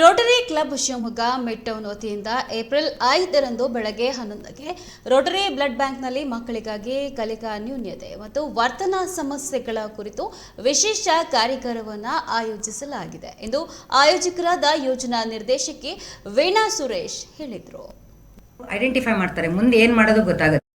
Rotary Club Shivamogga mid town ವತಿಯಿಂದ April ಐದರಂದು ಬೆಳಗ್ಗೆ ಹನ್ನೊಂದಕ್ಕೆ ರೋಟರಿ ಬ್ಲಡ್ ಬ್ಯಾಂಕ್ನಲ್ಲಿ ಮಕ್ಕಳಿಗಾಗಿ ಕಲಿಕಾ ನ್ಯೂನ್ಯತೆ ಮತ್ತು ವರ್ತನಾ ಸಮಸ್ಯೆಗಳ ಕುರಿತು ವಿಶೇಷ ಕಾರ್ಯಕ್ರಮವನ್ನು ಆಯೋಜಿಸಲಾಗಿದೆ ಎಂದು ಆಯೋಜಕರಾದ ಯೋಜನಾ ನಿರ್ದೇಶಕಿ ವೀಣಾ ಸುರೇಶ್ ಹೇಳಿದರು. ಐಡೆಂಟಿಫೈ ಮಾಡ್ತಾರೆ. ಮುಂದೆ ಏನು ಮಾಡೋದು ಗೊತ್ತಾಗುತ್ತೆ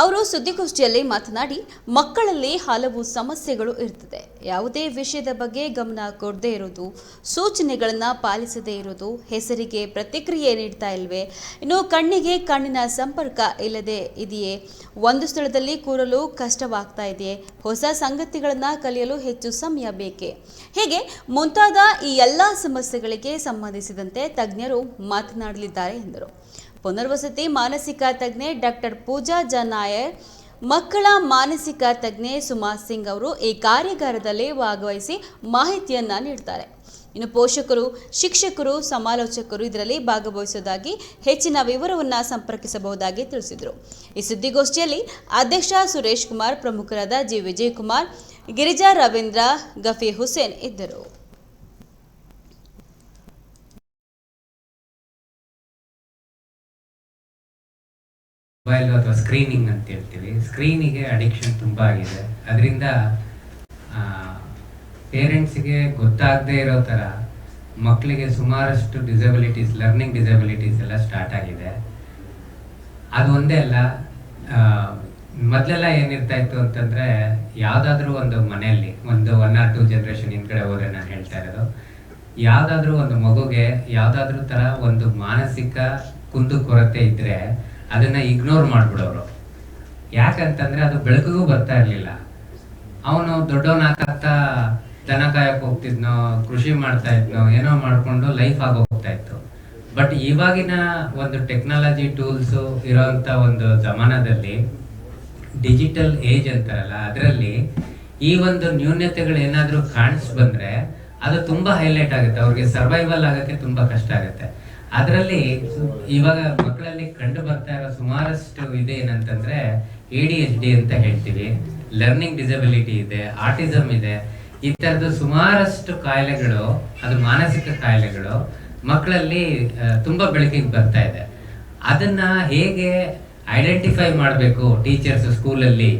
ಅವರು ಸುದ್ದಿಗೋಷ್ಠಿಯಲ್ಲಿ ಮಾತನಾಡಿ, ಮಕ್ಕಳಲ್ಲಿ ಹಲವು ಸಮಸ್ಯೆಗಳು ಇರ್ತದೆ ಯಾವುದೇ ವಿಷಯದ ಬಗ್ಗೆ ಗಮನ ಕೊಡದೇ ಇರೋದು ಸೂಚನೆಗಳನ್ನು ಪಾಲಿಸದೇ ಇರೋದು ಹೆಸರಿಗೆ ಪ್ರತಿಕ್ರಿಯೆ ನೀಡ್ತಾ ಇಲ್ವೇ, ಇನ್ನು ಕಣ್ಣಿಗೆ ಕಣ್ಣಿನ ಸಂಪರ್ಕ ಇಲ್ಲದೆ ಇದೆಯೇ, ಒಂದು ಸ್ಥಳದಲ್ಲಿ ಕೂರಲು ಕಷ್ಟವಾಗ್ತಾ ಇದೆಯೇ, ಹೊಸ ಸಂಗತಿಗಳನ್ನು ಕಲಿಯಲು ಹೆಚ್ಚು ಸಮಯ ಬೇಕೇ? ಹೀಗೆ ಮುಂತಾದ ಈ ಎಲ್ಲ ಸಮಸ್ಯೆಗಳಿಗೆ ಸಂಬಂಧಿಸಿದಂತೆ ತಜ್ಞರು ಮಾತನಾಡಲಿದ್ದಾರೆ ಎಂದರು. ಪುನರ್ವಸತಿ ಮಾನಸಿಕ ತಜ್ಞೆ ಡಾಕ್ಟರ್ ಪೂಜಾ ಜನಾಯರ್ ಮಕ್ಕಳ ಮಾನಸಿಕ ತಜ್ಞೆ ಸುಮಾ ಸಿಂಗ್ ಅವರು ಈ ಕಾರ್ಯಾಗಾರದಲ್ಲಿ ಭಾಗವಹಿಸಿ ಮಾಹಿತಿಯನ್ನ ನೀಡ್ತಾರೆ. ಇನ್ನು ಪೋಷಕರು, ಶಿಕ್ಷಕರು, ಸಮಾಲೋಚಕರು ಇದರಲ್ಲಿ ಭಾಗವಹಿಸುವುದಾಗಿ ಹೆಚ್ಚಿನ ವಿವರವನ್ನು ಸಂಪರ್ಕಿಸಬಹುದಾಗಿ ತಿಳಿಸಿದರು. ಈ ಸುದ್ದಿಗೋಷ್ಠಿಯಲ್ಲಿ ಅಧ್ಯಕ್ಷ ಸುರೇಶ್ ಕುಮಾರ್ ಪ್ರಮುಖರಾದ ಜಿ. ವಿಜಯ್ ಕುಮಾರ್ ಗಿರಿಜಾ ರವೀಂದ್ರ ಗಫಿ ಹುಸೇನ್ ಇದ್ದರು. ಮೊಬೈಲ್ ಅಥವಾ ಸ್ಕ್ರೀನಿಂಗ್ ಅಂತ ಹೇಳ್ತೀವಿ. ಸ್ಕ್ರೀನಿಗೆ ಅಡಿಕ್ಷನ್ ತುಂಬ ಆಗಿದೆ. ಅದರಿಂದ ಪೇರೆಂಟ್ಸಿಗೆ ಗೊತ್ತಾಗದೇ ಇರೋ ಥರ ಮಕ್ಕಳಿಗೆ ಸುಮಾರಷ್ಟು ಡಿಸಬಿಲಿಟೀಸ್ ಲರ್ನಿಂಗ್ ಡಿಸಬಿಲಿಟೀಸ್ ಎಲ್ಲ ಸ್ಟಾರ್ಟ್ ಆಗಿದೆ. ಅದು ಒಂದೇ ಅಲ್ಲ ಮೊದಲೆಲ್ಲ ಏನಿರ್ತಾ ಇತ್ತು ಅಂತಂದರೆ ಯಾವುದಾದ್ರೂ ಒಂದು ಮನೆಯಲ್ಲಿ, ಒಂದು ಒನ್ ಆರ್ ಟು ಜನ್ರೇಷನ್ ಹಿಂದ್ಗಡೆ ಹೋದ್ರೆ ನಾನು ಹೇಳ್ತಾ ಇರೋದು, ಯಾವುದಾದ್ರೂ ಒಂದು ಮಗುಗೆ ಯಾವುದಾದ್ರೂ ಥರ ಒಂದು ಮಾನಸಿಕ ಕುಂದು ಕೊರತೆ ಇದ್ದರೆ ಅದನ್ನು ಇಗ್ನೋರ್ ಮಾಡ್ಬಿಡೋರು. ಯಾಕಂತಂದ್ರೆ ಅದು ಬೆಳಕಿಗೂ ಬರ್ತಾ ಇರಲಿಲ್ಲ. ಅವನು ದೊಡ್ಡವನಾಗ್ತಾ ದನ ಕಾಯಕ್ಕೆ ಹೋಗ್ತಿದ್ನೋ, ಕೃಷಿ ಮಾಡ್ತಾ ಇದ್ನೋ, ಏನೋ ಮಾಡ್ಕೊಂಡು ಲೈಫ್ ಆಗಿ ಹೋಗ್ತಾ ಇತ್ತು. ಬಟ್ ಇವಾಗಿನ ಒಂದು ಟೆಕ್ನಾಲಜಿ ಟೂಲ್ಸು ಇರೋಂಥ ಒಂದು ಜಮಾನದಲ್ಲಿ ಡಿಜಿಟಲ್ ಏಜ್ ಅಂತಾರಲ್ಲ, ಅದರಲ್ಲಿ ಈ ಒಂದು ನ್ಯೂನ್ಯತೆಗಳು ಏನಾದರೂ ಕಾಣಿಸ್ ಬಂದ್ರೆ ಅದು ತುಂಬಾ ಹೈಲೈಟ್ ಆಗುತ್ತೆ. ಅವ್ರಿಗೆ ಸರ್ವೈವಲ್ ಆಗೋಕ್ಕೆ ತುಂಬಾ ಕಷ್ಟ ಆಗುತ್ತೆ. ಅದರಲ್ಲಿ ಇವಾಗ ಮಕ್ಕಳಲ್ಲಿ ಕಂಡು ಬರ್ತಾ ಇರೋ ಸುಮಾರಷ್ಟು ಇದೆ ಏನಂತಂದ್ರೆ ಎ ಡಿ ಎಚ್ ಡಿ ಅಂತ ಹೇಳ್ತೀವಿ. ಲರ್ನಿಂಗ್ ಡಿಸಬಿಲಿಟಿ ಇದೆ ಆರ್ಟಿಸಮ್ ಇದೆ, ಈ ಥರದ್ದು ಸುಮಾರಷ್ಟು ಕಾಯಿಲೆಗಳು ಅದು ಮಾನಸಿಕ ಕಾಯಿಲೆಗಳು ಮಕ್ಕಳಲ್ಲಿ ತುಂಬ ಬೆಳಕಿಗೆ ಬರ್ತಾ ಇದೆ. ಅದನ್ನ ಹೇಗೆ ಐಡೆಂಟಿಫೈ ಮಾಡಬೇಕು ಟೀಚರ್ಸ್ ಸ್ಕೂಲಲ್ಲಿ?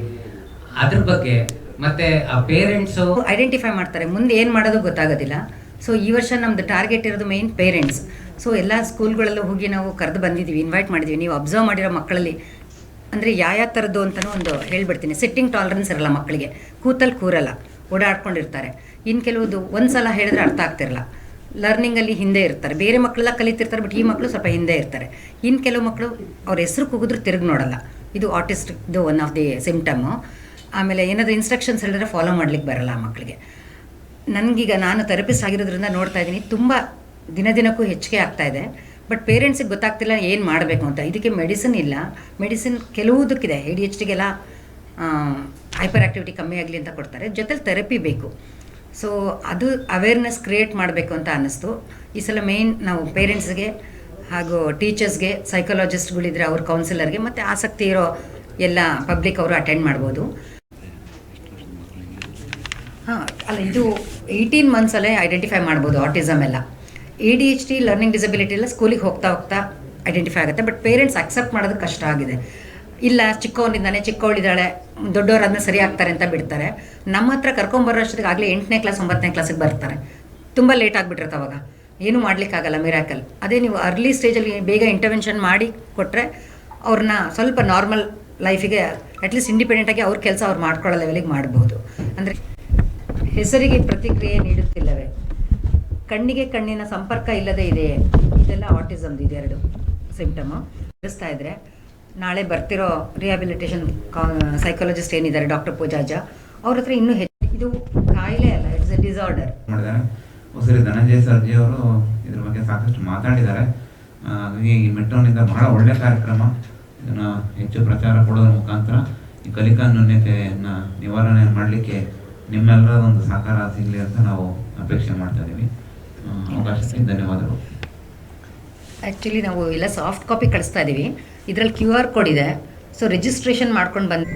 ಅದ್ರ ಬಗ್ಗೆ, ಮತ್ತೆ ಆ ಪೇರೆಂಟ್ಸು ಐಡೆಂಟಿಫೈ ಮಾಡ್ತಾರೆ. ಮುಂದೆ ಏನು ಮಾಡೋದು ಗೊತ್ತಾಗೋದಿಲ್ಲ. ಸೊ ಈ ವರ್ಷ ನಮ್ದು ಟಾರ್ಗೆಟ್ ಇರೋದು ಮೇಯ್ನ್ ಪೇರೆಂಟ್ಸ್ ಸೊ ಎಲ್ಲ ಸ್ಕೂಲ್ಗಳಲ್ಲೂ ಹೋಗಿ ನಾವು ಕರೆದು ಬಂದಿದ್ದೀವಿ ಇನ್ವೈಟ್ ಮಾಡಿದ್ದೀವಿ ನೀವು ಅಬ್ಸರ್ವ್ ಮಾಡಿರೋ ಮಕ್ಕಳಲ್ಲಿ, ಅಂದರೆ ಯಾವ ಥರದ್ದು ಅಂತಲೂ ಒಂದು ಹೇಳ್ಬಿಡ್ತೀನಿ. ಸಿಟ್ಟಿಂಗ್ ಟಾಲರೆನ್ಸ್ ಇರಲ್ಲ ಮಕ್ಕಳಿಗೆ. ಕೂತಲ್ಲಿ ಕೂರಲ್ಲ, ಓಡಾಡ್ಕೊಂಡಿರ್ತಾರೆ. ಇನ್ನು ಕೆಲವುದು ಒಂದು ಸಲ ಹೇಳಿದ್ರೆ ಅರ್ಥ ಆಗ್ತಿರಲ್ಲ. ಲರ್ನಿಂಗಲ್ಲಿ ಹಿಂದೆ ಇರ್ತಾರೆ. ಬೇರೆ ಮಕ್ಕಳೆಲ್ಲ ಕಲಿತಿರ್ತಾರೆ ಬಟ್ ಈ ಮಕ್ಕಳು ಸ್ವಲ್ಪ ಹಿಂದೆ ಇರ್ತಾರೆ. ಇನ್ನು ಕೆಲವು ಮಕ್ಕಳು ಅವ್ರ ಹೆಸರು ಕೂಗಿದ್ರು ತಿರುಗಿ ನೋಡಲ್ಲ. ಇದು ಆಟಿಸ್ಟಿಕ್ದು ಒನ್ ಆಫ್ ದಿ ಸಿಮ್ಟಮು ಆಮೇಲೆ ಏನಾದರೂ ಇನ್ಸ್ಟ್ರಕ್ಷನ್ಸ್ ಹೇಳಿದ್ರೆ ಫಾಲೋ ಮಾಡ್ಲಿಕ್ಕೆ ಬರಲ್ಲ ಮಕ್ಕಳಿಗೆ. ನನಗೀಗ ನಾನು ಥೆರಪಿಸ್ಟ್ ಆಗಿರೋದ್ರಿಂದ ನೋಡ್ತಾ ಇದ್ದೀನಿ. ತುಂಬ ದಿನ ದಿನಕ್ಕೂ ಹೆಚ್ಚಿಗೆ ಇದೆ. ಬಟ್ ಪೇರೆಂಟ್ಸಿಗೆ ಗೊತ್ತಾಗ್ತಿಲ್ಲ ಏನು ಮಾಡಬೇಕು ಅಂತ. ಇದಕ್ಕೆ ಮೆಡಿಸಿನ್ ಇಲ್ಲ. ಮೆಡಿಸಿನ್ ಕೆಲವುದಕ್ಕಿದೆ. ಎ ಡಿ ಎಚ್ ಡಿಗೆಲ್ಲ ಹೈಪರ್ ಆ್ಯಕ್ಟಿವಿಟಿ ಕಮ್ಮಿ ಆಗಲಿ ಅಂತ ಕೊಡ್ತಾರೆ. ಜೊತೆಲಿ ಥೆರಪಿ ಬೇಕು. ಸೊ ಅದು ಅವೇರ್ನೆಸ್ ಕ್ರಿಯೇಟ್ ಮಾಡಬೇಕು ಅಂತ ಅನ್ನಿಸ್ತು. ಈ ಸಲ ಮೇಯ್ನ್ ನಾವು ಪೇರೆಂಟ್ಸ್ಗೆ ಹಾಗೂ ಟೀಚರ್ಸ್ಗೆ ಸೈಕಾಲಜಿಸ್ಟ್ಗಳಿದ್ರೆ ಅವ್ರ ಕೌನ್ಸಿಲರ್ಗೆ ಮತ್ತು ಆಸಕ್ತಿ ಇರೋ ಎಲ್ಲ ಪಬ್ಲಿಕ್ ಅವರು ಅಟೆಂಡ್ ಮಾಡ್ಬೋದು. ಹಾಂ, ಅಲ್ಲ, ಇದು ಏಯ್ಟೀನ್ ಮಂತ್ಸಲ್ಲೇ ಐಡೆಂಟಿಫೈ ಮಾಡ್ಬೋದು ಆಟಿಸಮ್ ಎಲ್ಲ. A D H D learning disability ಎಲ್ಲ ಸ್ಕೂಲಿಗೆ ಹೋಗ್ತಾ ಹೋಗ್ತಾ ಐಡೆಂಟಿಫೈ ಆಗುತ್ತೆ. ಬಟ್ ಪೇರೆಂಟ್ಸ್ ಅಕ್ಸೆಪ್ಟ್ ಮಾಡೋದು ಕಷ್ಟ ಆಗಿದೆ. ಇಲ್ಲ, ಚಿಕ್ಕವನಿಂದಾನೆ ಚಿಕ್ಕವಳಿದ್ದಾಳೆ ದೊಡ್ಡವರು ಅದನ್ನ ಸರಿ ಆಗ್ತಾರೆ ಅಂತ ಬಿಡ್ತಾರೆ. ನಮ್ಮ ಹತ್ರ ಕರ್ಕೊಂಬರೋ ಅಷ್ಟೊತ್ತಿಗೆ ಆಗಲೇ ಎಂಟನೇ ಕ್ಲಾಸ್ ಒಂಬತ್ತನೇ ಕ್ಲಾಸಿಗೆ ಬರ್ತಾರೆ. ತುಂಬ ಲೇಟ್ ಆಗಿಬಿಟ್ಟಿರುತ್ತೆ ಅವಾಗ. ಏನೂ ಮಾಡಲಿಕ್ಕಾಗಲ್ಲ ಮಿರಾಕಲ್ ಅದೇ ನೀವು ಅರ್ಲಿ ಸ್ಟೇಜಲ್ಲಿ ಬೇಗ ಇಂಟರ್ವೆನ್ಷನ್ ಮಾಡಿ ಕೊಟ್ಟರೆ ಅವ್ರನ್ನ ಸ್ವಲ್ಪ ನಾರ್ಮಲ್ ಲೈಫಿಗೆ ಅಟ್ಲೀಸ್ಟ್ ಇಂಡಿಪೆಂಡೆಂಟಾಗಿ ಅವ್ರ ಕೆಲಸ ಅವ್ರು ಮಾಡ್ಕೊಳ್ಳೋ ಲೆವೆಲಿಗೆ ಮಾಡ್ಬೋದು. ಅಂದರೆ ಹೆಸರಿಗೆ ಪ್ರತಿಕ್ರಿಯೆ ನೀಡುತ್ತಿಲ್ಲವೇ? ಕಣ್ಣಿಗೆ ಕಣ್ಣಿನ ಸಂಪರ್ಕ ಇಲ್ಲದೆ ಇದೆ ಇದೆಲ್ಲ ಆಟಿಸಮ್ದು ಇದೆರಡು ಸಿಂಪ್ಟಮು ತಿಳಿಸ್ತಾ ಇದ್ರೆ, ನಾಳೆ ಬರ್ತಿರೋ ರಿಹ್ಯಾಬಿಲಿಟೇಷನ್ ಸೈಕಾಲಜಿಸ್ಟ್ ಏನಿದ್ದಾರೆ ಡಾಕ್ಟರ್ ಪೂಜಾಜ, ಅವ್ರ ಹತ್ರ ಇನ್ನೂ ಹೆಚ್ಚು ಇದು ಕಾಯಿಲೆ ಅಲ್ಲ ಇಟ್ಸ್ ಎ ಡಿಸಾರ್ಡರ್ ಹೊಸರಿ ಧನಂಜಯ ಸರ್ಜಿ ಅವರು ಇದ್ರ ಬಗ್ಗೆ ಸಾಕಷ್ಟು ಮಾತಾಡಿದ್ದಾರೆ. ಈ ಮೆಟ್ರೋನಿಂದ ಬಹಳ ಒಳ್ಳೆ ಕಾರ್ಯಕ್ರಮ. ಇದನ್ನು ಹೆಚ್ಚು ಪ್ರಚಾರ ಕೊಡೋದ್ರ ಮುಖಾಂತರ ಈ ಕಲಿಕಾ ನ್ಯೂನ್ಯತೆಯನ್ನು ನಿವಾರಣೆ ಮಾಡಲಿಕ್ಕೆ ನಿಮ್ಮೆಲ್ಲರ ಒಂದು ಸಹಕಾರ ಸಿಗಲಿ ಅಂತ ನಾವು ಅಪೇಕ್ಷೆ ಮಾಡ್ತಾ ಇದ್ದೀವಿ ಅವಕಾಶಕ್ಕೆ ಧನ್ಯವಾದಗಳು. ಆ್ಯಕ್ಚುಲಿ ನಾವು ಎಲ್ಲ ಸಾಫ್ಟ್ ಕಾಪಿ ಕಳಿಸ್ತಾ ಇದ್ದೀವಿ ಇದರಲ್ಲಿ ಕ್ಯೂ ಆರ್ ಕೋಡ್ ಇದೆ. ಸೊ ರಿಜಿಸ್ಟ್ರೇಷನ್ ಮಾಡ್ಕೊಂಡು ಬಂದು